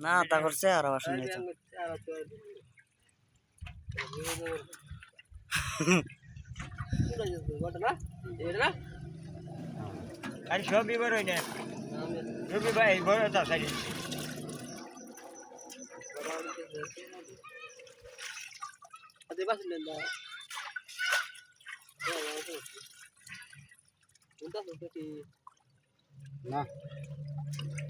না তা করছে আর আসেন নাই। তো। আর সবই বড় না রবি ভাই বড় তো খালি না? কোনো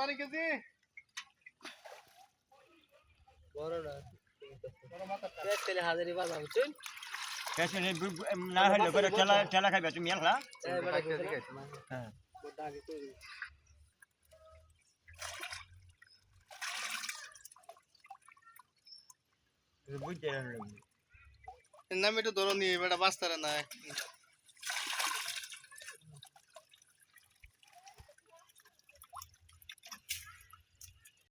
হাজারে কেজি বড় না হাজারি বাজা বুঝছেন? না হলে করে ঠেলা ঠেলা খাইবে তুমি একলা বেটা কইছে হ্যাঁ। বড় আগে কই বুঝতে পারলাম নাম ধরো নি বেটা বাঁচতারে না।